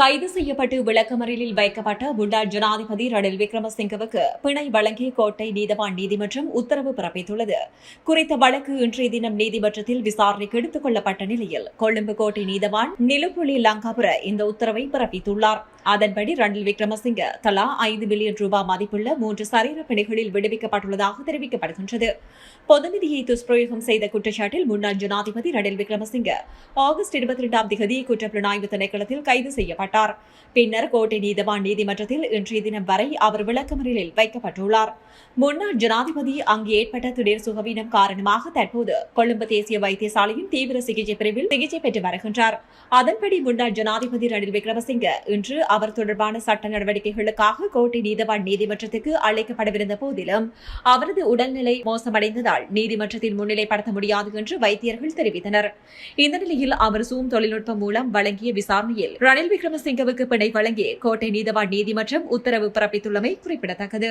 கைது செய்யப்பட்டு விளக்கமறியலில் வைக்கப்பட்ட முன்னாள் ஜனாதிபதி ரணில் விக்ரமசிங்கவுக்கு பிணை வழங்கி கோட்டை நீதவான் நீதிமன்றம் உத்தரவு பிறப்பித்துள்ளது. குறித்த வழக்கு இன்றைய தினம் நீதிமன்றத்தில் விசாரணைக்கு எடுத்துக் கொள்ளப்பட்ட நிலையில் கொழும்பு கோட்டை நீதவான் நிலுப்புலி லங்காபுர இந்த உத்தரவை பிறப்பித்துள்ளார். அதன்படி ரணில் விக்ரமசிங்க தலா ஐந்து மில்லியன் ரூபாய் மதிப்புள்ள மூன்று சரீர பிணைகளில் விடுவிக்கப்பட்டுள்ளதாக தெரிவிக்கப்படுகின்றது. பொதுநிதியை துஷ்பிரயோகம் செய்த குற்றச்சாட்டில் முன்னாள் ஜனாதிபதி ரணில் விக்ரமசிங்க ஆகஸ்ட் இருபத்தி இரண்டாம் தேதி குற்றப்புலனாய்வு திணைக்களத்தில் கைது செய்யப்பட்டார். வைக்கப்பட்டார் பின்னர் கோட்டை நீதவான் நீதிமன்றத்தில் இன்றைய தினம் வரை அவர் விளக்கமறியலில் வைக்கப்பட்டுள்ளார். முன்னாள் ஜனாதிபதி அங்கு ஏற்பட்ட திடீர் சுகவீனம் காரணமாக தற்போது கொழும்பு தேசிய வைத்தியசாலையின் தீவிர சிகிச்சை பிரிவில் சிகிச்சை பெற்று வருகின்றார். அதன்படி முன்னாள் ஜனாதிபதி ரணில் விக்ரமசிங்க இன்று அவர் தொடர்பான சட்ட நடவடிக்கைகளுக்காக கோட்டை நீதவான் நீதிமன்றத்துக்கு அழைக்கப்படவிருந்த போதிலும் அவரது உடல்நிலை மோசமடைந்ததால் நீதிமன்றத்தில் முன்னிலைப்படுத்த முடியாது என்று வைத்தியர்கள் தெரிவித்தனர். இந்த நிலையில் அவர் சூம் தொழில்நுட்பம் மூலம் வழங்கிய விசாரணையில் ரணில் விக்ரம விக்ரமசிங்கவுக்கு பிணை வழங்கி கோட்டை நீதவான் நீதிமன்றம் உத்தரவு பிறப்பித்துள்ளமை குறிப்பிடத்தக்கது